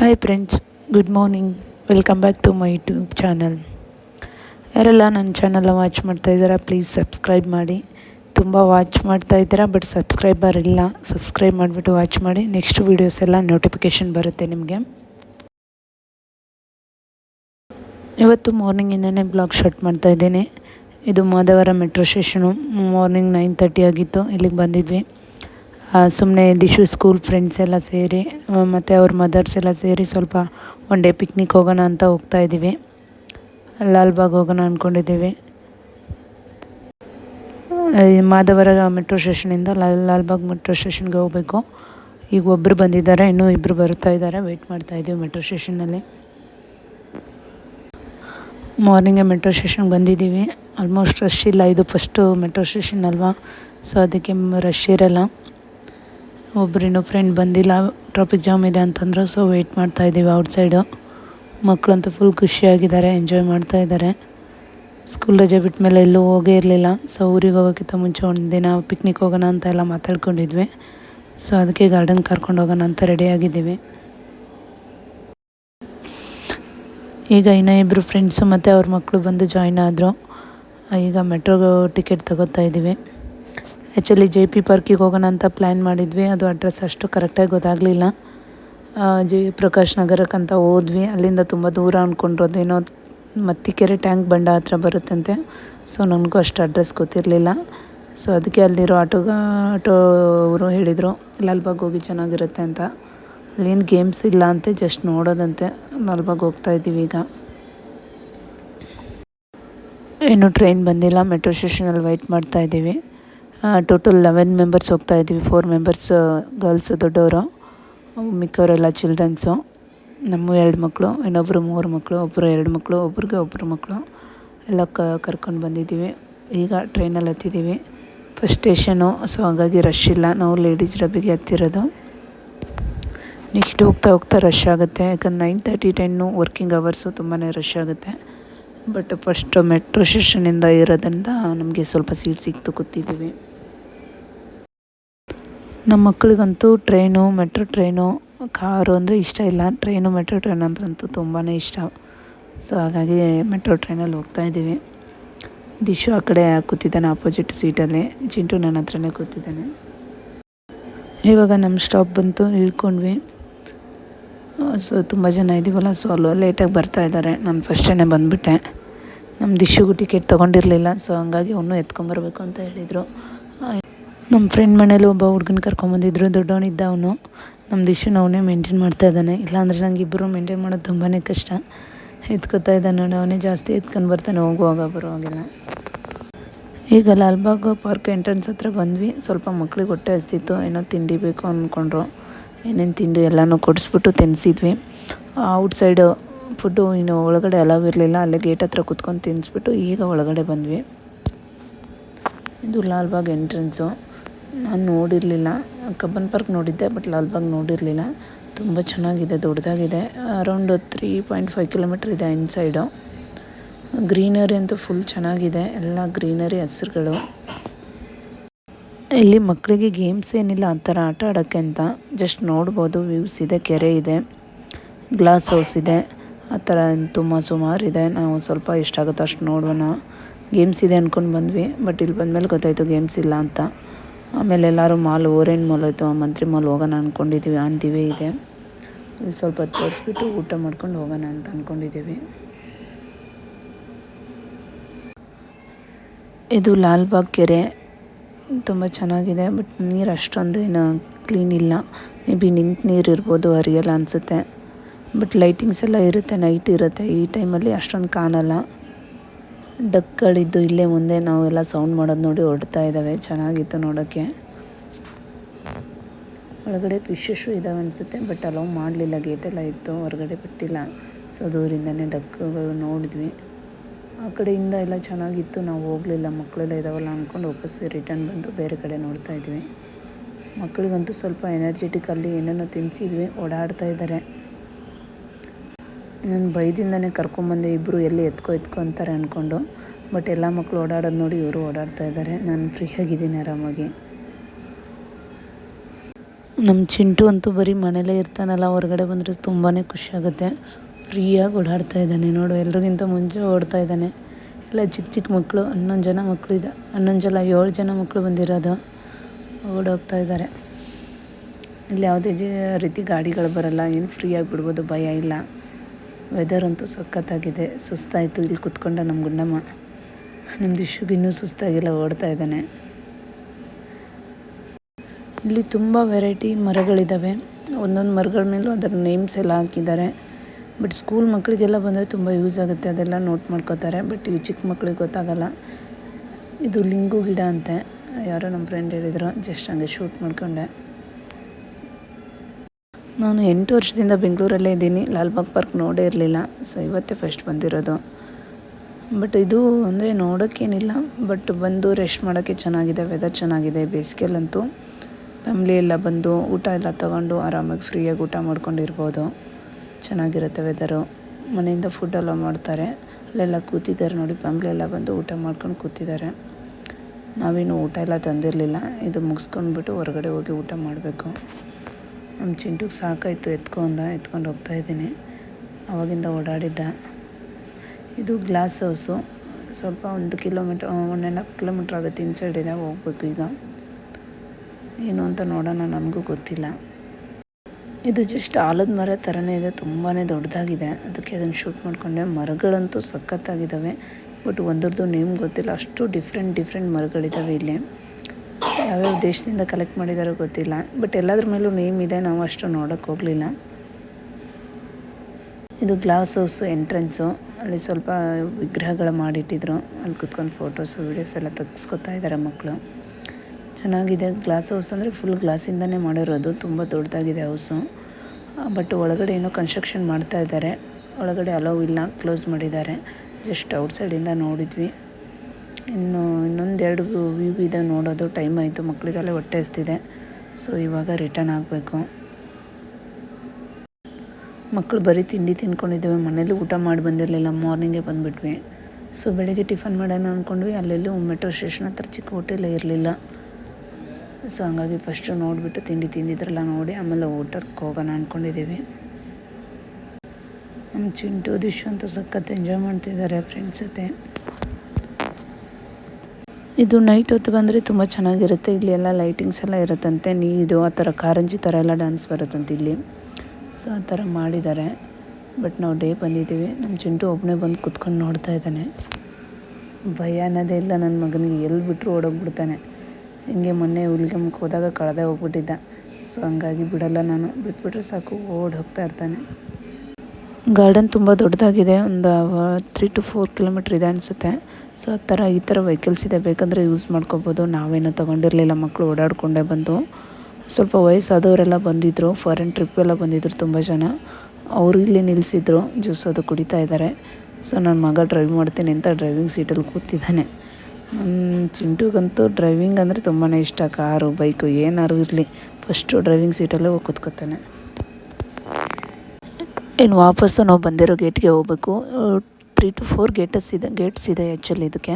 Hi friends good morning welcome back to my YouTube channel ಯಾರೆಲ್ಲ ನನ್ನ ಚಾನಲ್ನ watch ಮಾಡ್ತಾ ಇದ್ದೀರಾ ಪ್ಲೀಸ್ ಸಬ್ಸ್ಕ್ರೈಬ್ ಮಾಡಿ. ತುಂಬ ವಾಚ್ ಮಾಡ್ತಾ ಇದ್ದೀರಾ ಬಟ್ ಸಬ್ಸ್ಕ್ರೈಬರ್ ಇಲ್ಲ. ಸಬ್ಸ್ಕ್ರೈಬ್ ಮಾಡಿಬಿಟ್ಟು ವಾಚ್ ಮಾಡಿ. ನೆಕ್ಸ್ಟ್ ವೀಡಿಯೋಸ್ ಎಲ್ಲ ನೋಟಿಫಿಕೇಷನ್ ಬರುತ್ತೆ ನಿಮಗೆ. ಇವತ್ತು ಮಾರ್ನಿಂಗಿಂದನೇ ಬ್ಲಾಗ್ ಶಾರ್ಟ್ ಮಾಡ್ತಾ ಇದ್ದೀನಿ. ಇದು Madavara metro station morning nine thirty ಆಗಿತ್ತು. ಇಲ್ಲಿಗೆ ಬಂದಿದ್ವಿ. ಸುಮ್ಮನೆ ದಿಶು ಸ್ಕೂಲ್ ಫ್ರೆಂಡ್ಸ್ ಎಲ್ಲ ಸೇರಿ ಮತ್ತು ಅವ್ರ ಮದರ್ಸ್ ಎಲ್ಲ ಸೇರಿ ಸ್ವಲ್ಪ ಒನ್ ಡೇ ಪಿಕ್ನಿಕ್ ಹೋಗೋಣ ಅಂತ ಹೋಗ್ತಾ ಇದ್ದೀವಿ. ಲಾಲ್ಬಾಗ್ ಹೋಗೋಣ ಅಂದ್ಕೊಂಡಿದ್ದೀವಿ ಮಾಧವರ ಮೆಟ್ರೋ ಸ್ಟೇಷನಿಂದ ಲಾಲ್, ಲಾಲ್ಬಾಗ್ ಮೆಟ್ರೋ ಸ್ಟೇಷನ್ಗೆ ಹೋಗಬೇಕು. ಈಗ ಒಬ್ಬರು ಬಂದಿದ್ದಾರೆ, ಇನ್ನೂ ಇಬ್ಬರು ಬರ್ತಾ ಇದ್ದಾರೆ ವೆಯ್ಟ್ ಮಾಡ್ತಾ ಇದ್ದೀವಿ ಮೆಟ್ರೋ ಸ್ಟೇಷನಲ್ಲಿ ಮಾರ್ನಿಂಗೇ ಮೆಟ್ರೋ ಸ್ಟೇಷನ್ಗೆ ಬಂದಿದ್ದೀವಿ. ಆಲ್ಮೋಸ್ಟ್ ರಶ್ ಇಲ್ಲ, ಇದು ಫಸ್ಟು ಮೆಟ್ರೋ ಸ್ಟೇಷನ್ ಅಲ್ವಾ? ಸೊ ಅದಕ್ಕೆ ರಶ್ ಇರಲ್ಲ. ಒಬ್ರು ಇನ್ನೂ ಫ್ರೆಂಡ್ ಬಂದಿಲ್ಲ ಟ್ರಾಫಿಕ್ ಜಾಮ್ ಇದೆ ಅಂತಂದರು ಸೊ ವೆಯ್ಟ್ ಮಾಡ್ತಾ ಇದ್ದೀವಿ ಔಟ್ಸೈಡು ಮಕ್ಕಳಂತೂ ಫುಲ್ ಖುಷಿಯಾಗಿದ್ದಾರೆ ಎಂಜಾಯ್ ಮಾಡ್ತಾ ಇದ್ದಾರೆ. ಸ್ಕೂಲ್ ರಜೆ ಬಿಟ್ಟ ಮೇಲೆ ಎಲ್ಲೂ ಹೋಗೇ ಇರಲಿಲ್ಲ ಸೊ ಊರಿಗೆ ಹೋಗೋಕ್ಕಿಂತ ಮುಂಚೆ ಒಂದು ದಿನ ಪಿಕ್ನಿಕ್ ಹೋಗೋಣ ಅಂತ ಎಲ್ಲ ಮಾತಾಡ್ಕೊಂಡಿದ್ವಿ. ಸೊ ಅದಕ್ಕೆ ಗಾರ್ಡನ್ ಕರ್ಕೊಂಡು ಹೋಗೋಣ ಅಂತ ರೆಡಿಯಾಗಿದ್ದೀವಿ ಈಗ ಇನ್ನೂ ಇಬ್ಬರು ಫ್ರೆಂಡ್ಸು ಮತ್ತು ಅವ್ರ ಮಕ್ಕಳು ಬಂದು ಜಾಯ್ನ್ ಆದರು. ಈಗ ಮೆಟ್ರೋ ಟಿಕೆಟ್ ತಗೋತಾ ಇದ್ದೀವಿ ಆ್ಯಕ್ಚುಲಿ ಜೆ ಪಿ ಪಾರ್ಕಿಗೆ ಹೋಗೋಣ ಅಂತ ಪ್ಲ್ಯಾನ್ ಮಾಡಿದ್ವಿ. ಅದು ಅಡ್ರೆಸ್ ಅಷ್ಟು ಕರೆಕ್ಟಾಗಿ ಗೊತ್ತಾಗಲಿಲ್ಲ. ಜೆ ಪ್ರಕಾಶ್ ನಗರಕ್ಕಂತ ಹೋದ್ವಿ. ಅಲ್ಲಿಂದ ತುಂಬ ದೂರ ಅಂದ್ಕೊಂಡ್ರು ಅದೇನೋ ಮತ್ತಿಕೆರೆ ಟ್ಯಾಂಕ್ ಬಂಡ ಹತ್ರ ಬರುತ್ತಂತೆ. ಸೊ ನನಗೂ ಅಷ್ಟು ಅಡ್ರೆಸ್ ಗೊತ್ತಿರಲಿಲ್ಲ. ಸೊ ಅದಕ್ಕೆ ಅಲ್ಲಿರೋ ಆಟೋ ಆಟೋ ಅವರು ಹೇಳಿದರು, ಲಾಲ್ಬಾಗ್ ಹೋಗಿ ಚೆನ್ನಾಗಿರುತ್ತೆ ಅಂತ. ಅಲ್ಲೇನು ಗೇಮ್ಸ್ ಇಲ್ಲ ಅಂತೆ ಜಸ್ಟ್ ನೋಡೋದಂತೆ. ಲಾಲ್ಬಾಗ್ ಹೋಗ್ತಾ ಇದ್ದೀವಿ ಈಗ. ಇನ್ನೂ ಟ್ರೈನ್ ಬಂದಿಲ್ಲ. ಮೆಟ್ರೋ ಸ್ಟೇಷನಲ್ಲಿ ವೆಯ್ಟ್ ಮಾಡ್ತಾ ಇದ್ದೀವಿ. ಟೋಟಲ್ ಲೆವೆನ್ ಮೆಂಬರ್ಸ್ ಹೋಗ್ತಾ ಇದ್ದೀವಿ. ಫೋರ್ ಮೆಂಬರ್ಸ್ ಗರ್ಲ್ಸ್ ದೊಡ್ಡವರು, ಮಿಕ್ಕವರೆಲ್ಲ ಚಿಲ್ಡ್ರನ್ಸು ನಮ್ಮ ಎರಡು ಮಕ್ಕಳು ಇನ್ನೊಬ್ಬರು ಮೂರು ಮಕ್ಕಳು ಒಬ್ಬರು ಎರಡು ಮಕ್ಕಳು, ಒಬ್ರಿಗೆ ಒಬ್ಬರು ಮಕ್ಕಳು. ಎಲ್ಲ ಕರ್ಕೊಂಡು ಬಂದಿದ್ದೀವಿ. ಈಗ ಟ್ರೈನಲ್ಲಿ ಹತ್ತಿದ್ದೀವಿ. ಫಸ್ಟ್ ಸ್ಟೇಷನು ಸೊ ಹಾಗಾಗಿ ರಶ್ ಇಲ್ಲ. ನಾವು ಲೇಡೀಸ್ ಡಬ್ಬಿಗೆ ಹತ್ತಿರೋದು. ನೆಕ್ಸ್ಟ್ ಹೋಗ್ತಾ ಹೋಗ್ತಾ ರಶ್ ಆಗುತ್ತೆ. ಯಾಕಂದ್ರೆ nine thirty ten working hours ತುಂಬಾ ರಶ್ ಆಗುತ್ತೆ. ಬಟ್ ಫಸ್ಟ್ ಮೆಟ್ರೋ ಸ್ಟೇಷನಿಂದ ಇರೋದ್ರಿಂದ ನಮಗೆ ಸ್ವಲ್ಪ ಸೀಟ್ ಸಿಕ್ತು ಕೂತಿದ್ದೀವಿ ನಮ್ಮ ಮಕ್ಕಳಿಗಂತೂ ಟ್ರೈನು ಮೆಟ್ರೋ ಟ್ರೈನು ಕಾರು ಅಂದರೆ ಇಷ್ಟ ಇಲ್ಲ. ಟ್ರೈನು ಮೆಟ್ರೋ ಟ್ರೈನ್ ಅಂತಂತೂ ತುಂಬಾ ಇಷ್ಟ. ಸೊ ಹಾಗಾಗಿ ಮೆಟ್ರೋ ಟ್ರೈನಲ್ಲಿ ಹೋಗ್ತಾ ಇದ್ದೀವಿ. ದಿಶು ಆ ಕಡೆ ಕೂತಿದ್ದಾನೆ ಆಪೋಸಿಟ್ ಸೀಟಲ್ಲಿ ಚಿಂಟು ನನ್ನ ಹತ್ರನೇ ಕೂತಿದ್ದಾನೆ. ಇವಾಗ ನಮ್ಮ ಸ್ಟಾಪ್ ಬಂತು, ಇಳ್ಕೊಂಡ್ವಿ. ಸೊ ತುಂಬ ಜನ ಇದ್ದೀವಲ್ಲ ಸೊ ಅಲ್ಲೂ ಲೇಟಾಗಿ ಬರ್ತಾ ಇದ್ದಾರೆ. ನಾನು ಫಸ್ಟೇ ಬಂದುಬಿಟ್ಟೆ. ನಮ್ಮ ದಿಶುಗೂ ಟಿಕೆಟ್ ತೊಗೊಂಡಿರಲಿಲ್ಲ ಸೊ ಹಂಗಾಗಿ ಅವನು ಎತ್ಕೊಂಬರ್ಬೇಕು ಅಂತ ಹೇಳಿದರು. ನಮ್ಮ ಫ್ರೆಂಡ್ ಮನೇಲಿ ಒಬ್ಬ ಹುಡ್ಗನ ಕರ್ಕೊಂಬಂದಿದ್ರು ದೊಡ್ಡವನಿದ್ದ ಅವನು. ನಮ್ಮ ದಿಶು ಅವನೇ ಮೇಂಟೈನ್ ಮಾಡ್ತಾ ಇದ್ದಾನೆ. ಇಲ್ಲಾಂದರೆ ನಂಗೆ ಇಬ್ಬರು ಮೇಂಟೈನ್ ಮಾಡೋದು ತುಂಬಾ ಕಷ್ಟ. ಎತ್ಕೋತಾ ಇದ್ದಾನೆ ಅವನೇ ಜಾಸ್ತಿ ಎತ್ಕೊಂಡು ಬರ್ತಾನೆ, ಹೋಗುವಾಗ ಬರುವಾಗೆಲ್ಲ. ಈಗ ಲಾಲ್ಬಾಗ್ ಪಾರ್ಕ್ ಎಂಟ್ರೆನ್ಸ್ ಹತ್ರ ಬಂದ್ವಿ. ಸ್ವಲ್ಪ ಮಕ್ಳಿಗೆ ಹೊಟ್ಟೆ ಹಸ್ತಿತ್ತು, ಏನೋ ತಿಂಡಿ ಬೇಕು ಅಂದ್ಕೊಂಡ್ರು ಏನೇನು ತಿಂಡಿ ಎಲ್ಲನೂ ಕೊಡಿಸ್ಬಿಟ್ಟು ತಿನ್ನಿಸಿದ್ವಿ ಔಟ್ಸೈಡು ಫುಡ್ಡು ಇನ್ನು ಒಳಗಡೆ ಅಲವ್ ಇರಲಿಲ್ಲ, ಅಲ್ಲೇ ಗೇಟ್ ಹತ್ರ ಕುತ್ಕೊಂಡು ತಿನ್ನಿಸ್ಬಿಟ್ಟು ಈಗ ಒಳಗಡೆ ಬಂದ್ವಿ. ಇದು ಲಾಲ್ಬಾಗ್ ಎಂಟ್ರೆನ್ಸು. ನಾನು ನೋಡಿರಲಿಲ್ಲ. ಕಬ್ಬನ್ ಪಾರ್ಕ್ ನೋಡಿದ್ದೆ, ಬಟ್ ಲಾಲ್ಬಾಗ್ ನೋಡಿರಲಿಲ್ಲ. ತುಂಬ ಚೆನ್ನಾಗಿದೆ ದೊಡ್ಡದಾಗಿದೆ around three point five kilometre ಇದೆ ಇನ್ಸೈಡು. ಗ್ರೀನರಿ ಅಂತೂ ಫುಲ್ ಚೆನ್ನಾಗಿದೆ. ಎಲ್ಲ ಗ್ರೀನರಿ ಹಸಿರುಗಳು. ಇಲ್ಲಿ ಮಕ್ಕಳಿಗೆ ಗೇಮ್ಸ್ ಏನಿಲ್ಲ, ಆ ಥರ ಆಟ ಆಡೋಕ್ಕೆ ಅಂತ. ಜಸ್ಟ್ ನೋಡ್ಬೋದು, ವ್ಯೂಸ್ ಇದೆ, ಕೆರೆ ಇದೆ. ಗ್ಲಾಸ್ ಹೌಸ್ ಇದೆ. ಆ ಥರ ತುಂಬ ಸುಮಾರಿದೆ ನಾವು ಸ್ವಲ್ಪ ಎಷ್ಟಾಗುತ್ತೋ ಅಷ್ಟು ನೋಡೋಣ. ಗೇಮ್ಸ್ ಇದೆ ಅಂದ್ಕೊಂಡು ಬಂದ್ವಿ, ಬಟ್ ಇಲ್ಲಿ ಬಂದಮೇಲೆ ಗೊತ್ತಾಯಿತು ಗೇಮ್ಸ್ ಇಲ್ಲ ಅಂತ. ಆಮೇಲೆ ಎಲ್ಲರೂ ಮಾಲ್ ಓರೇನ್ ಮಾಲ್ ಆಯಿತು ಮಂತ್ರಿ ಮಾಲ್ ಹೋಗೋಣ ಅಂದ್ಕೊಂಡಿದ್ದೀವಿ ಅಂತೀವಿ ಇದೆ. ಇಲ್ಲಿ ಸ್ವಲ್ಪ ತೋರಿಸ್ಬಿಟ್ಟು ಊಟ ಮಾಡ್ಕೊಂಡು ಹೋಗೋಣ ಅಂತ ಅಂದ್ಕೊಂಡಿದ್ದೀವಿ ಇದು ಲಾಲ್ಬಾಗ್ ಕೆರೆ. ತುಂಬ ಚೆನ್ನಾಗಿದೆ, ಬಟ್ ನೀರು ಅಷ್ಟೊಂದು ಏನು ಕ್ಲೀನ್ ಇಲ್ಲ. ಮೇ ಬಿ ನಿಂತು ನೀರು ಇರ್ಬೋದು, ಹರಿಯಲ್ಲ ಅನಿಸುತ್ತೆ. ಬಟ್ ಲೈಟಿಂಗ್ಸ್ ಎಲ್ಲ ಇರುತ್ತೆ ನೈಟ್ ಇರುತ್ತೆ. ಈ ಟೈಮಲ್ಲಿ ಅಷ್ಟೊಂದು ಕಾಣಲ್ಲ. ಡಕ್ಗಳಿದ್ದು ಇಲ್ಲೇ ಮುಂದೆ ನಾವೆಲ್ಲ ಸೌಂಡ್ ಮಾಡೋದು ನೋಡಿ ಹೊಡ್ತಾ ಇದ್ದಾವೆ ಚೆನ್ನಾಗಿತ್ತು ನೋಡೋಕ್ಕೆ ಒಳಗಡೆ ಫಿಶಸ್ಸು ಇದ್ದಾವೆ ಅನಿಸುತ್ತೆ ಬಟ್ ಅಲೋ ಮಾಡಲಿಲ್ಲ. ಗೇಟೆಲ್ಲ ಇತ್ತು, ಹೊರಗಡೆ ಬಿಟ್ಟಿಲ್ಲ. ಸೊ ದೂರಿಂದನೇ ಡಕ್ಗಳು ನೋಡಿದ್ವಿ. ಆ ಕಡೆಯಿಂದ ಎಲ್ಲ ಚೆನ್ನಾಗಿತ್ತು. ನಾವು ಹೋಗಲಿಲ್ಲ ಮಕ್ಕಳೆಲ್ಲ ಇದ್ದಾವಲ್ಲ ಅಂದ್ಕೊಂಡು ವಾಪಸ್ ರಿಟರ್ನ್ ಬಂದು ಬೇರೆ ಕಡೆ ನೋಡ್ತಾ ಇದ್ವಿ. ಮಕ್ಕಳಿಗಂತೂ ಸ್ವಲ್ಪ ಎನರ್ಜೆಟಿಕ್ ಅಲ್ಲಿ ಏನೇನೋ ತಿನ್ನಿಸಿದ್ವಿ ಓಡಾಡ್ತಾ ಇದ್ದಾರೆ. ನಾನು ಬೈದಿಂದನೇ ಕರ್ಕೊಂಬಂದೆ ಇಬ್ಬರು ಎಲ್ಲಿ ಎತ್ಕೊ ಎತ್ಕೊ ಅಂತಾರೆ ಅಂದ್ಕೊಂಡು ಬಟ್ ಎಲ್ಲ ಮಕ್ಕಳು ಓಡಾಡೋದು ನೋಡಿ ಇವರು ಓಡಾಡ್ತಾ ಇದ್ದಾರೆ ನಾನು ಫ್ರೀ ಆಗಿದ್ದೀನಿ ಆರಾಮಾಗಿ. ನಮ್ಮ ಚಿಂಟು ಅಂತೂ ಬರೀ ಮನೇಲೇ ಇರ್ತಾನಲ್ಲ, ಹೊರಗಡೆ ಬಂದರೆ ತುಂಬಾ ಖುಷಿಯಾಗುತ್ತೆ ಫ್ರೀಯಾಗಿ ಓಡಾಡ್ತಾ ಇದ್ದಾನೆ ನೋಡು, ಎಲ್ರಿಗಿಂತ ಮುಂಚೆ ಓಡ್ತಾ ಇದ್ದಾನೆ. ಎಲ್ಲ ಚಿಕ್ಕ ಚಿಕ್ಕ ಮಕ್ಕಳು ಹನ್ನೊಂದು ಜನ ಮಕ್ಕಳು ಇದೆ, ಹನ್ನೊಂದು ಜನ, ಏಳು ಜನ ಮಕ್ಕಳು ಬಂದಿರೋದು. ಓಡೋಗ್ತಾ ಇದ್ದಾರೆ ಇಲ್ಲಿ ಯಾವುದೇ ರೀತಿ ಗಾಡಿಗಳು ಬರಲ್ಲ, ಏನು ಫ್ರೀಯಾಗಿ ಬಿಡ್ಬೋದು, ಭಯ ಇಲ್ಲ. ವೆದರ್ ಅಂತೂ ಸಖತ್ತಾಗಿದೆ. ಸುಸ್ತಾಯಿತು. ಇಲ್ಲಿ ಕುತ್ಕೊಂಡ ನಮ್ಮ ಗುಂಡಮ್ಮ. ನಮ್ಮ ಇನ್ನೂ ಸುಸ್ತಾಗಿಲ್ಲ, ಓಡ್ತಾ ಇದ್ದಾನೆ. ಇಲ್ಲಿ ತುಂಬ ವೆರೈಟಿ ಮರಗಳಿದ್ದಾವೆ ಒಂದೊಂದು ಮರಗಳ ಮೇಲೂ ಅದರ ನೇಮ್ಸ್ ಎಲ್ಲ ಹಾಕಿದ್ದಾರೆ. ಬಟ್ ಸ್ಕೂಲ್ ಮಕ್ಕಳಿಗೆಲ್ಲ ಬಂದರೆ ತುಂಬ ಯೂಸ್ ಆಗುತ್ತೆ, ಅದೆಲ್ಲ ನೋಟ್ ಮಾಡ್ಕೋತಾರೆ. ಬಟ್ ಈ ಚಿಕ್ಕ ಮಕ್ಳಿಗೆ ಗೊತ್ತಾಗಲ್ಲ. ಇದು ಲಿಂಗು ಗಿಡ ಅಂತೆ. ಯಾರೋ ನಮ್ಮ ಫ್ರೆಂಡ್ ಹೇಳಿದ್ರು ಜಸ್ಟ್ ಹಂಗೆ ಶೂಟ್ ಮಾಡಿಕೊಂಡೆ. ನಾನು ಎಂಟು ವರ್ಷದಿಂದ ಬೆಂಗಳೂರಲ್ಲೇ ಇದ್ದೀನಿ. ಲಾಲ್ಬಾಗ್ ಪಾರ್ಕ್ ನೋಡೇ ಇರಲಿಲ್ಲ. ಸೊ ಇವತ್ತೇ ಫಸ್ಟ್ ಬಂದಿರೋದು. ಬಟ್ ಇದು ಅಂದರೆ ನೋಡೋಕ್ಕೇನಿಲ್ಲ ಬಟ್ ಬಂದು ರೆಸ್ಟ್ ಮಾಡೋಕ್ಕೆ ಚೆನ್ನಾಗಿದೆ. ವೆದರ್ ಚೆನ್ನಾಗಿದೆ. ಬೇಸಿಗೆಯಲ್ಲಂತೂ ಫ್ಯಾಮ್ಲಿ ಎಲ್ಲ ಬಂದು ಊಟ ಎಲ್ಲ ತಗೊಂಡು ಆರಾಮಾಗಿ ಫ್ರೀಯಾಗಿ ಊಟ ಮಾಡ್ಕೊಂಡಿರ್ಬೋದು. ಚೆನ್ನಾಗಿರುತ್ತೆ ವೆದರು ಮನೆಯಿಂದ ಫುಡ್ ಎಲ್ಲ ಮಾಡ್ತಾರೆ. ಅಲ್ಲೆಲ್ಲ ಕೂತಿದ್ದಾರೆ ನೋಡಿ. ಫ್ಯಾಮ್ಲಿ ಎಲ್ಲ ಬಂದು ಊಟ ಮಾಡ್ಕೊಂಡು ಕೂತಿದ್ದಾರೆ. ನಾವೇನು ಊಟ ಎಲ್ಲ ತಂದಿರಲಿಲ್ಲ. ಇದು ಮುಗಿಸ್ಕೊಂಡ್ಬಿಟ್ಟು ಹೊರಗಡೆ ಹೋಗಿ ಊಟ ಮಾಡಬೇಕು. ನಮ್ಮ ಚಿಂಟುಗೆ ಸಾಕಾಯಿತು ಎತ್ಕೊಂಡ ಎತ್ಕೊಂಡು ಹೋಗ್ತಾ ಇದ್ದೀನಿ. ಅವಾಗಿಂದ ಓಡಾಡಿದ್ದ. ಇದು ಗ್ಲಾಸ್ ಹೌಸು ಸ್ವಲ್ಪ ಒಂದು kilometre one and half kilometre ಆಗುತ್ತೆ ಇನ್ ಸೈಡ್ ಇದೆ ಹೋಗ್ಬೇಕು ಈಗ. ಏನು ಅಂತ ನೋಡೋಣ, ನಮಗೂ ಗೊತ್ತಿಲ್ಲ. ಇದು ಜಸ್ಟ್ ಆಲದ ಮರ ಥರನೇ ಇದೆ ತುಂಬಾ ದೊಡ್ಡದಾಗಿದೆ. ಅದಕ್ಕೆ ಅದನ್ನು ಶೂಟ್ ಮಾಡಿಕೊಂಡೆ. ಮರಗಳಂತೂ ಸಖತ್ತಾಗಿದ್ದಾವೆ ಬಟ್ ಒಂದ್ರದ್ದು ನೇಮ್ ಗೊತ್ತಿಲ್ಲ. ಅಷ್ಟು ಡಿಫ್ರೆಂಟ್ ಡಿಫ್ರೆಂಟ್ ಮರಗಳಿದ್ದಾವೆ ಇಲ್ಲಿ. ಯಾವ್ಯಾವ ದೇಶದಿಂದ ಕಲೆಕ್ಟ್ ಮಾಡಿದಾರೋ ಗೊತ್ತಿಲ್ಲ. ಬಟ್ ಎಲ್ಲದ್ರ ಮೇಲೂ ನೇಮ್ ಇದೆ, ನಾವು ಅಷ್ಟು ನೋಡೋಕ್ಕೆ ಹೋಗಲಿಲ್ಲ. ಇದು ಗ್ಲಾಸ್ ಹೌಸು ಎಂಟ್ರೆನ್ಸು ಅಲ್ಲಿ ಸ್ವಲ್ಪ ವಿಗ್ರಹಗಳು ಮಾಡಿಟ್ಟಿದ್ರು. ಅಲ್ಲಿ ಕುತ್ಕೊಂಡು ಫೋಟೋಸು ವೀಡಿಯೋಸ್ ಎಲ್ಲ ತೆಗೆಸ್ಕೊತಾ ಇದ್ದಾರೆ ಮಕ್ಕಳು ಚೆನ್ನಾಗಿದೆ. ಗ್ಲಾಸ್ ಹೌಸ್ ಅಂದರೆ ಫುಲ್ ಗ್ಲಾಸಿಂದನೇ ಮಾಡಿರೋದು. ತುಂಬ ದೊಡ್ಡದಾಗಿದೆ ಹೌಸು ಬಟ್ ಒಳಗಡೆ ಏನೋ ಕನ್ಸ್ಟ್ರಕ್ಷನ್ ಮಾಡ್ತಾ ಇದ್ದಾರೆ ಒಳಗಡೆ ಅಲೋವ್ ಇಲ್ಲ. ಕ್ಲೋಸ್ ಮಾಡಿದ್ದಾರೆ. ಜಸ್ಟ್ ಔಟ್ಸೈಡಿಂದ ನೋಡಿದ್ವಿ. ಇನ್ನು ಇನ್ನೊಂದೆರಡು ವ್ಯೂ ಇದೆ ನೋಡೋದು ಟೈಮ್ ಆಯಿತು ಮಕ್ಕಳಿಗೆಲ್ಲ ಹೊಟ್ಟೆ ಹಸ್ತಿದೆ ಸೊ ಇವಾಗ ರಿಟರ್ನ್ ಆಗಬೇಕು. ಮಕ್ಕಳು ಬರೀ ತಿಂಡಿ ತಿನ್ಕೊಂಡಿದ್ದೇವೆ ಮನೇಲಿ ಊಟ ಮಾಡಿ ಬಂದಿರಲಿಲ್ಲ ಮಾರ್ನಿಂಗೇ ಬಂದುಬಿಟ್ವಿ. ಸೊ ಬೆಳಗ್ಗೆ ಟಿಫನ್ ಮಾಡೋಣ ಅಂದ್ಕೊಂಡ್ವಿ ಅಲ್ಲೆಲ್ಲೂ ಮೆಟ್ರೋ ಸ್ಟೇಷನ್ ಹತ್ರ ಚಿಕ್ಕ ಹೋಟೆಲೇ ಇರಲಿಲ್ಲ. ಸೊ ಹಂಗಾಗಿ ಫಸ್ಟು ನೋಡಿಬಿಟ್ಟು ತಿಂಡಿ ತಿಂದಿದ್ರಲ್ಲ ನೋಡಿ, ಆಮೇಲೆ ಊಟಕ್ಕೆ ಹೋಗೋಣ ಅಂದ್ಕೊಂಡಿದ್ದೀವಿ ನಮ್ಮ ಚಿಂಟು, ದಿಶು ಅಂತ ಸಖತ್ ಎಂಜಾಯ್ ಮಾಡ್ತಿದ್ದಾರೆ ಫ್ರೆಂಡ್ಸ್ ಜೊತೆ. ಇದು ನೈಟ್ ಹೊತ್ತು ಬಂದರೆ ತುಂಬ ಚೆನ್ನಾಗಿರುತ್ತೆ. ಇಲ್ಲಿ ಎಲ್ಲ ಲೈಟಿಂಗ್ಸ್ ಎಲ್ಲ ಇರುತ್ತಂತೆ. ನೀರು, ಆ ಥರ ಕಾರಂಜಿ ಥರ ಎಲ್ಲ ಡ್ಯಾನ್ಸ್ ಬರುತ್ತಂತೆ ಇಲ್ಲಿ. ಸೊ ಆ ಥರ ಮಾಡಿದ್ದಾರೆ. ಬಟ್ ನಾವು ಡೇ ಬಂದಿದ್ದೀವಿ. ನಮ್ಮ ಚಿಂಟು ಒಬ್ಬನೇ ಬಂದು ಕುತ್ಕೊಂಡು ನೋಡ್ತಾ ಇದ್ದಾನೆ. ಭಯ ಅನ್ನೋದೇ ಇಲ್ಲ ನನ್ನ ಮಗನಿಗೆ. ಎಲ್ಲಿ ಬಿಟ್ಟರು ಓಡೋಗ್ಬಿಡ್ತಾನೆ. ಹಿಂಗೆ ಮೊನ್ನೆ ಹುಲಿಗೆಮ್ಮಕ್ಕೆ ಹೋದಾಗ ಕಳೆದೇ ಹೋಗ್ಬಿಟ್ಟಿದ್ದ. ಸೊ ಹಂಗಾಗಿ ಬಿಡಲ್ಲ ನಾನು. ಬಿಟ್ಬಿಟ್ರೆ ಸಾಕು, ಓಡಿ ಹೋಗ್ತಾ ಇರ್ತಾನೆ. ಗಾರ್ಡನ್ ತುಂಬ ದೊಡ್ಡದಾಗಿದೆ. ಒಂದು ತ್ರೀ ಟು ಫೋರ್ ಕಿಲೋಮೀಟ್ರ್ ಇದೆ ಅನಿಸುತ್ತೆ. ಸೊ ಆ ಥರ ಈ ಥರ ವೆಹಿಕಲ್ಸ್ ಇದೆ. ಬೇಕಂದರೆ ಯೂಸ್ ಮಾಡ್ಕೋಬೋದು. ನಾವೇನೋ ತೊಗೊಂಡಿರಲಿಲ್ಲ. ಮಕ್ಕಳು ಓಡಾಡಿಕೊಂಡೇ ಬಂದು. ಸ್ವಲ್ಪ ವಯಸ್ಸಾದವರೆಲ್ಲ ಬಂದಿದ್ದರು ಫಾರಿನ್ ಟ್ರಿಪ್ ಎಲ್ಲ ಬಂದಿದ್ದರು ತುಂಬ ಜನ. ಅವರು ಇಲ್ಲಿ ನಿಲ್ಲಿಸಿದ್ರು ಜ್ಯೂಸ್ ಅದು ಕುಡಿತಾ ಇದ್ದಾರೆ ಸೊ ನನ್ನ ಮಗ ಡ್ರೈವ್ ಮಾಡ್ತೀನಿ ಅಂತ ಡ್ರೈವಿಂಗ್ ಸೀಟಲ್ಲಿ ಕೂತಿದ್ದಾನೆ. ಚಿಂಟುಗಂತೂ ಡ್ರೈವಿಂಗ್ ಅಂದರೆ ತುಂಬಾ ಇಷ್ಟ. ಕಾರು ಬೈಕು ಏನಾದ್ರು ಇರಲಿ. ಫಸ್ಟು ಡ್ರೈವಿಂಗ್ ಸೀಟಲ್ಲೇ ಹೋಗಿ ಕೂತ್ಕೊತಾನೆ. ಇನ್ನು ವಾಪಸ್ಸು ನಾವು ಬಂದಿರೋ ಗೇಟ್ಗೆ ಹೋಗ್ಬೇಕು. ತ್ರೀ ಟು ಫೋರ್ ಗೇಟಸ್ ಇದೆ ಗೇಟ್ಸ್ ಇದೆ ಆ್ಯಕ್ಚುಲಿ ಇದಕ್ಕೆ.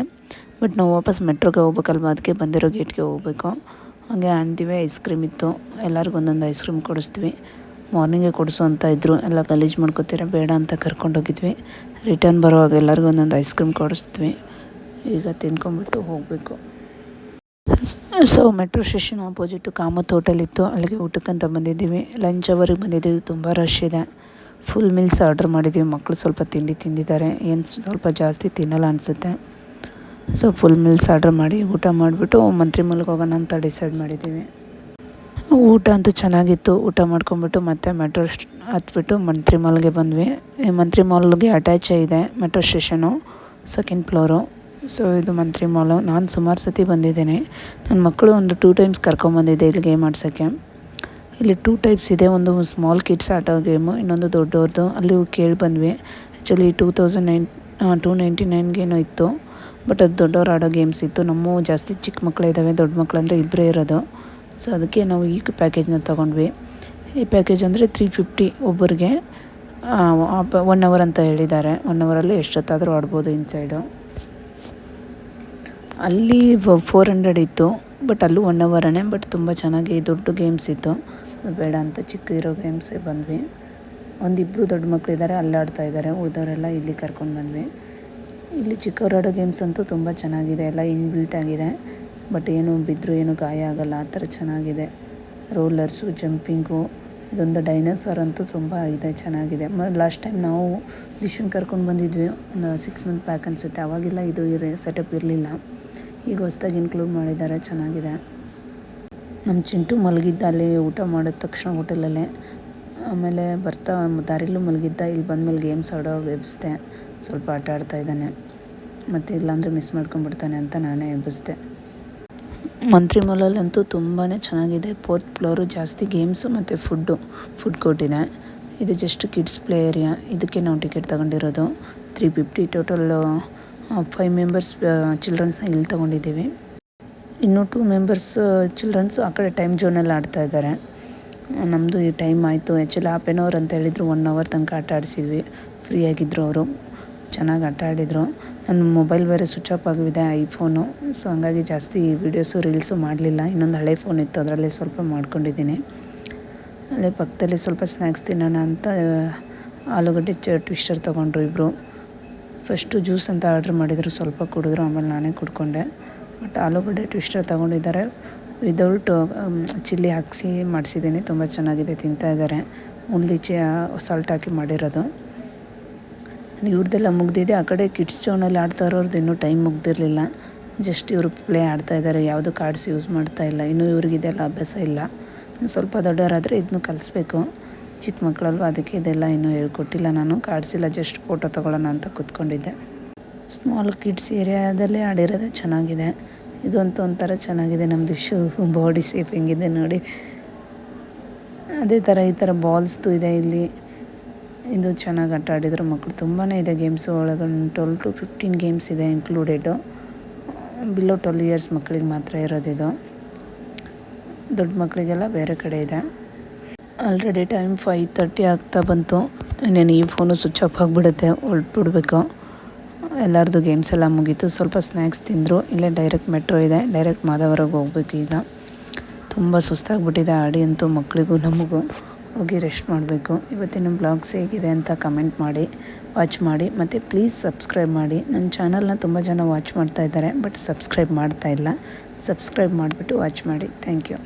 ಬಟ್ ನಾವು ವಾಪಸ್ ಮೆಟ್ರೋಗೆ ಹೋಗ್ಬೇಕಲ್ವ? ಅದಕ್ಕೆ ಬಂದಿರೋ ಗೇಟ್ಗೆ ಹೋಗಬೇಕು. ಹಾಗೆ ಅಂತೀವಿ ಐಸ್ ಕ್ರೀಮ್ ಇತ್ತು. ಎಲ್ಲರಿಗೂ ಒಂದೊಂದು ಐಸ್ ಕ್ರೀಮ್ ಕೊಡಿಸ್ತೀವಿ. ಮಾರ್ನಿಂಗೇ ಕೊಡಿಸು ಅಂತ ಇದ್ದರು ಎಲ್ಲ ಗಲೀಜು ಮಾಡ್ಕೋತೀರ? ಬೇಡ ಅಂತ ಕರ್ಕೊಂಡೋಗಿದ್ವಿ ರಿಟರ್ನ್ ಬರುವಾಗ ಎಲ್ಲರಿಗೂ ಒಂದೊಂದು ಐಸ್ ಕ್ರೀಮ್ ಕೊಡಿಸ್ತೀವಿ. ಈಗ ತಿನ್ಕೊಂಬಿಟ್ಟು ಹೋಗಬೇಕು. So metro station opposite Kamath hotel ಇತ್ತು. ಅಲ್ಲಿಗೆ ಊಟಕ್ಕಂತ ಬಂದಿದ್ದೀವಿ. ಲಂಚ್ ಅವರಿಗೆ ಬಂದಿದ್ದೀವಿ. ತುಂಬ ರಶ್ ಇದೆ. ಫುಲ್ ಮೀಲ್ಸ್ ಆರ್ಡ್ರ್ ಮಾಡಿದ್ದೀವಿ ಮಕ್ಕಳು ಸ್ವಲ್ಪ ತಿಂಡಿ ತಿಂದಿದ್ದಾರೆ. ಏನು ಸ್ವಲ್ಪ ಜಾಸ್ತಿ ತಿನ್ನಲ್ಲ ಅನಿಸುತ್ತೆ. ಸೊ ಫುಲ್ ಮೀಲ್ಸ್ ಆರ್ಡ್ರ್ ಮಾಡಿ ಊಟ ಮಾಡಿಬಿಟ್ಟು ಮಂತ್ರಿ ಮೂಲಕ ಹೋಗೋಣ ಅಂತ ಡಿಸೈಡ್ ಮಾಡಿದ್ದೀವಿ ಊಟ ಅಂತೂ ಚೆನ್ನಾಗಿತ್ತು. ಊಟ ಮಾಡ್ಕೊಂಬಿಟ್ಟು ಮತ್ತೆ ಮೆಟ್ರೋ ಹತ್ಬಿಟ್ಟು ಮಂತ್ರಿ ಮಾಲ್ಗೆ ಬಂದ್ವಿ. ಮಂತ್ರಿ ಮಾಲ್ಗೆ ಅಟ್ಯಾಚ್ ಇದೆ metro station second floor so ಇದು ಮಂತ್ರಿ ಮಾಲು ನಾನು ಸುಮಾರು ಸತಿ ಬಂದಿದ್ದೀನಿ. ನನ್ನ ಮಕ್ಕಳು ಒಂದು ಟೂ ಟೈಮ್ಸ್ ಕರ್ಕೊಂಬಂದಿದ್ದೆ ಇಲ್ಲಿ ಗೇಮ್ ಆಡ್ಸೋಕ್ಕೆ. ಇಲ್ಲಿ ಟೂ ಟೈಪ್ಸ್ ಇದೆ. ಒಂದು ಸ್ಮಾಲ್ ಕಿಡ್ಸ್ ಆಟೋ ಗೇಮು ಇನ್ನೊಂದು ದೊಡ್ಡವ್ರದ್ದು ಅಲ್ಲಿ ಕೇಳಿ ಬಂದ್ವಿ. Actually two thousand nine two ninety ನೈನ್ಗೇನೋ ಇತ್ತು. ಬಟ್ ಅದು ದೊಡ್ಡವ್ರು ಆಡೋ ಗೇಮ್ಸ್ ಇತ್ತು. ನಮ್ಮ ಜಾಸ್ತಿ ಚಿಕ್ಕ ಮಕ್ಕಳಿದ್ದಾವೆ ದೊಡ್ಡ ಮಕ್ಕಳು ಅಂದರೆ ಇಬ್ಬರೇ ಇರೋದು. ಸೊ ಅದಕ್ಕೆ ನಾವು ಈ ಪ್ಯಾಕೇಜ್ನ ತೊಗೊಂಡ್ವಿ. ಈ ಪ್ಯಾಕೇಜ್ ಅಂದರೆ ತ್ರೀ ಫಿಫ್ಟಿ ಒಬ್ಬರಿಗೆ ಒನ್ ಅವರ್ ಅಂತ ಹೇಳಿದ್ದಾರೆ. ಒನ್ ಅವರಲ್ಲಿ ಎಷ್ಟೊತ್ತಾದರೂ ಆಡ್ಬೋದು ಇನ್ಸೈಡು ಅಲ್ಲಿ ಫೋರ್ ಹಂಡ್ರೆಡ್ ಇತ್ತು ಬಟ್ ಅಲ್ಲೂ ಒನ್ ಅವರನೇ ಬಟ್ ತುಂಬ ಚೆನ್ನಾಗಿ ದೊಡ್ಡ ಗೇಮ್ಸ್ ಇತ್ತು. ಬೇಡ ಅಂತ ಚಿಕ್ಕ ಇರೋ ಗೇಮ್ಸೇ ಬಂದ್ವಿ. ಒಂದಿಬ್ಬರು ದೊಡ್ಡ ಮಕ್ಕಳಿದ್ದಾರೆ ಅಲ್ಲಾಡ್ತಾ ಇದ್ದಾರೆ ಉಳಿದವರೆಲ್ಲ ಇಲ್ಲಿ ಕರ್ಕೊಂಡು ಬಂದ್ವಿ. ಇಲ್ಲಿ ಚಿಕ್ಕವರಾಡೋ ಗೇಮ್ಸ್ ಅಂತೂ ತುಂಬ ಚೆನ್ನಾಗಿದೆ, ಎಲ್ಲ ಇನ್ಬಿಲ್ಟ್ ಆಗಿದೆ ಬಟ್ ಏನು ಬಿದ್ದರೂ ಏನು ಗಾಯ ಆಗೋಲ್ಲ, ಆ ಥರ ಚೆನ್ನಾಗಿದೆ. ರೋಲರ್ಸು ಜಂಪಿಂಗು ಇದೊಂದು ಡೈನೋಸಾರ್ ಅಂತೂ ತುಂಬ ಇದೆ, ಚೆನ್ನಾಗಿದೆ. ಮ ಲಾಸ್ಟ್ ಟೈಮ್ ನಾವು ದಿಶನ್ ಕರ್ಕೊಂಡು ಬಂದಿದ್ವಿ, ಒಂದು ಸಿಕ್ಸ್ ಮಂತ್ ಬ್ಯಾಕ್ ಅನಿಸುತ್ತೆ. ಅವಾಗೆಲ್ಲ ಇದು ಇರ ಸೆಟಪ್ ಇರಲಿಲ್ಲ. ಈಗ ಹೊಸ್ದಾಗಿ ಇನ್ಕ್ಲೂಡ್ ಮಾಡಿದ್ದಾರೆ ಚೆನ್ನಾಗಿದೆ. ನಮ್ಮ ಚಿಂಟು ಮಲಗಿದ್ದ, ಅಲ್ಲಿ ಊಟ ಮಾಡಿದ ತಕ್ಷಣ ಹೋಟೆಲಲ್ಲೇ. ಆಮೇಲೆ ಬರ್ತಾ, ದಾರಿಲೂ ಮಲಗಿದ್ದ, ಇಲ್ಲಿ ಬಂದಮೇಲೆ ಗೇಮ್ಸ್ ಆಡೋ ಎಬ್ಬಿಸ್ದೆ. ಸ್ವಲ್ಪ ಆಟ ಆಡ್ತಾ ಇದ್ದಾನೆ. ಮತ್ತು ಇಲ್ಲಾಂದರೆ ಮಿಸ್ ಮಾಡ್ಕೊಂಡ್ಬಿಡ್ತಾನೆ ಅಂತ ನಾನೇ ಎಬ್ಬಿಸ್ದೆ. ಮಂತ್ರಿ ಮಾಲಲ್ಲಂತೂ ತುಂಬಾ ಚೆನ್ನಾಗಿದೆ. ಫೋರ್ತ್ ಫ್ಲೋರು ಜಾಸ್ತಿ ಗೇಮ್ಸು ಮತ್ತು ಫುಡ್ಡು ಫುಡ್ ಕೋರ್ಟ್ ಇದೆ ಇದು ಜಸ್ಟ್ ಕಿಡ್ಸ್ ಪ್ಲೇ ಏರಿಯಾ ಇದಕ್ಕೆ ನಾವು ಟಿಕೆಟ್ ತಗೊಂಡಿರೋದು. Three fifty total five members ಚಿಲ್ಡ್ರನ್ಸ್ನ ಇಲ್ಲಿ ತೊಗೊಂಡಿದ್ದೀವಿ. ಇನ್ನು ಟೂ ಮೆಂಬರ್ಸ್ ಚಿಲ್ಡ್ರನ್ಸ್ ಆ ಕಡೆ ಟೈಮ್ ಜೋನಲ್ಲಿ ಆಡ್ತಾ ಇದ್ದಾರೆ. ನಮ್ಮದು ಈ ಟೈಮ್ ಆಯಿತು. ಆ್ಯಕ್ಚುಲಿ ಹಾಫ್ ಎನ್ ಅವರ್ ಅಂತ ಹೇಳಿದ್ರು ಒನ್ ಅವರ್ ತನಕ ಆಟ ಆಡಿಸಿದ್ವಿ. ಫ್ರೀ ಆಗಿದ್ದರು ಅವರು. ಚೆನ್ನಾಗಿ ಆಟ ಆಡಿದರು. ನನ್ನ ಮೊಬೈಲ್ ಬೇರೆ ಸ್ವಿಚ್ ಆಫ್ ಆಗಿದೆ ಐಫೋನು ಸೊ ಹಂಗಾಗಿ ಜಾಸ್ತಿ ವೀಡಿಯೋಸು ರೀಲ್ಸು ಮಾಡಲಿಲ್ಲ. ಇನ್ನೊಂದು ಹಳೆ ಫೋನ್ ಇತ್ತು, ಅದರಲ್ಲಿ ಸ್ವಲ್ಪ ಮಾಡ್ಕೊಂಡಿದ್ದೀನಿ. ಅಲ್ಲೇ ಪಕ್ಕದಲ್ಲಿ ಸ್ವಲ್ಪ ಸ್ನ್ಯಾಕ್ಸ್ ತಿನ್ನೋಣ ಅಂತ ಆಲೂಗಡ್ಡೆ ಚ ಟ್ವಿಸ್ಟರ್ ತೊಗೊಂಡ್ರು ಇಬ್ಬರು ಫಸ್ಟು ಜ್ಯೂಸ್ ಅಂತ ಆರ್ಡ್ರ್ ಮಾಡಿದರು, ಸ್ವಲ್ಪ ಕುಡಿದ್ರು, ಆಮೇಲೆ ನಾನೇ ಕುಡ್ಕೊಂಡೆ. ಬಟ್ ಆಲೂಗಡ್ಡೆ ಟ್ವಿಸ್ಟರ್ ತೊಗೊಂಡಿದ್ದಾರೆ. ವಿದೌಟ್ ಚಿಲ್ಲಿ ಹಾಕಿಸಿ ಮಾಡಿಸಿದ್ದೀನಿ. ತುಂಬ ಚೆನ್ನಾಗಿದೆ, ತಿಂತಾ ಇದ್ದಾರೆ. ಉಂಡ್ಲಿ ಚಿ ಸಾಲ್ಟ್ ಹಾಕಿ ಮಾಡಿರೋದು. ಇವ್ರದ್ದೆಲ್ಲ ಮುಗ್ದಿದೆ. ಆ ಕಡೆ ಕಿಡ್ಸ್ ಜೋನಲ್ಲಿ ಆಡ್ತಾ ಇರೋರ್ದು ಇನ್ನೂ ಟೈಮ್ ಮುಗ್ದಿರಲಿಲ್ಲ. ಜಸ್ಟ್ ಇವರು ಪ್ಲೇ ಆಡ್ತಾ ಇದ್ದಾರೆ. ಯಾವುದು ಕಾರ್ಡ್ಸ್ ಯೂಸ್ ಮಾಡ್ತಾ ಇಲ್ಲ. ಇನ್ನೂ ಇವ್ರಿಗಿದೆಲ್ಲ ಅಭ್ಯಾಸ ಇಲ್ಲ. ಸ್ವಲ್ಪ ದೊಡ್ಡವರಾದರೆ ಇದನ್ನು ಕಲಿಸ್ಬೇಕು. ಚಿಕ್ಕ ಮಕ್ಕಳಲ್ವ? ಅದಕ್ಕೆ ಇದೆಲ್ಲ ಇನ್ನೂ ಹೇಳ್ಕೊಟ್ಟಿಲ್ಲ ನಾನು. ಕಾಡಿಸಿಲ್ಲ ಜಸ್ಟ್ ಫೋಟೋ ತೊಗೊಳ್ಳೋಣ ಅಂತ ಕೂತ್ಕೊಂಡಿದ್ದೆ. ಸ್ಮಾಲ್ ಕಿಡ್ಸ್ ಏರಿಯಾದಲ್ಲೇ ಆಡಿರೋದು ಚೆನ್ನಾಗಿದೆ. ಇದಂತೂ ಒಂಥರ ಚೆನ್ನಾಗಿದೆ. ನಮ್ಮದು ಶೂ ಬಾಡಿ ಸೇಫಿಂಗ್ ಇದೆ ನೋಡಿ. ಅದೇ ಥರ ಈ ಥರ ಬಾಲ್ಸ್ದು ಇದೆ ಇಲ್ಲಿ. ಇದು ಚೆನ್ನಾಗಿ ಆಟ ಆಡಿದ್ರು ಮಕ್ಕಳು ತುಂಬಾ ಇದೆ ಗೇಮ್ಸ್ ಒಳಗೆ ಟ್ವೆಲ್ ಟು ಫಿಫ್ಟೀನ್ ಗೇಮ್ಸ್ ಇದೆ ಇನ್ಕ್ಲೂಡೆಡು ಬಿಲೋ ಟ್ವೆಲ್ ಇಯರ್ಸ್ ಮಕ್ಕಳಿಗೆ ಮಾತ್ರ ಇರೋದಿದು. ದೊಡ್ಡ ಮಕ್ಕಳಿಗೆಲ್ಲ ಬೇರೆ ಕಡೆ ಇದೆ. ಆಲ್ರೆಡಿ ಟೈಮ್ ಫೈ ತರ್ಟಿ ಆಗ್ತಾ ಬಂತು. ನಾನು ಈ ಫೋನು ಸ್ವಿಚ್ ಆಫ್ ಆಗಿಬಿಡುತ್ತೆ, ಹೊರಟ್ಬಿಡ್ಬೇಕು. ಎಲ್ಲರದ್ದು ಗೇಮ್ಸ್ ಎಲ್ಲ ಮುಗೀತು. ಸ್ವಲ್ಪ ಸ್ನ್ಯಾಕ್ಸ್ ತಿಂದರು. ಇಲ್ಲೇ ಡೈರೆಕ್ಟ್ ಮೆಟ್ರೋ ಇದೆ. ಡೈರೆಕ್ಟ್ ಮಾದವರಾಗ ಹೋಗ್ಬೇಕು ಈಗ. ತುಂಬ ಸುಸ್ತಾಗ್ಬಿಟ್ಟಿದೆ ಆಡಿ ಅಂತೂ ಮಕ್ಕಳಿಗೂ ನಮಗೂ. ಹೋಗಿ ರೆಸ್ಟ್ ಮಾಡಬೇಕು. ಇವತ್ತಿನ ಬ್ಲಾಗ್ಸ್ ಹೇಗಿದೆ ಅಂತ ಕಮೆಂಟ್ ಮಾಡಿ ವಾಚ್ ಮಾಡಿ. ಮತ್ತು ಪ್ಲೀಸ್ ಸಬ್ಸ್ಕ್ರೈಬ್ ಮಾಡಿ. ನನ್ನ ಚಾನಲ್ನ ತುಂಬ ಜನ ವಾಚ್ ಮಾಡ್ತಾ ಇದ್ದಾರೆ ಬಟ್ ಸಬ್ಸ್ಕ್ರೈಬ್ ಮಾಡ್ತಾ ಇಲ್ಲ. ಸಬ್ಸ್ಕ್ರೈಬ್ ಮಾಡಿಬಿಟ್ಟು ವಾಚ್ ಮಾಡಿ. Thank you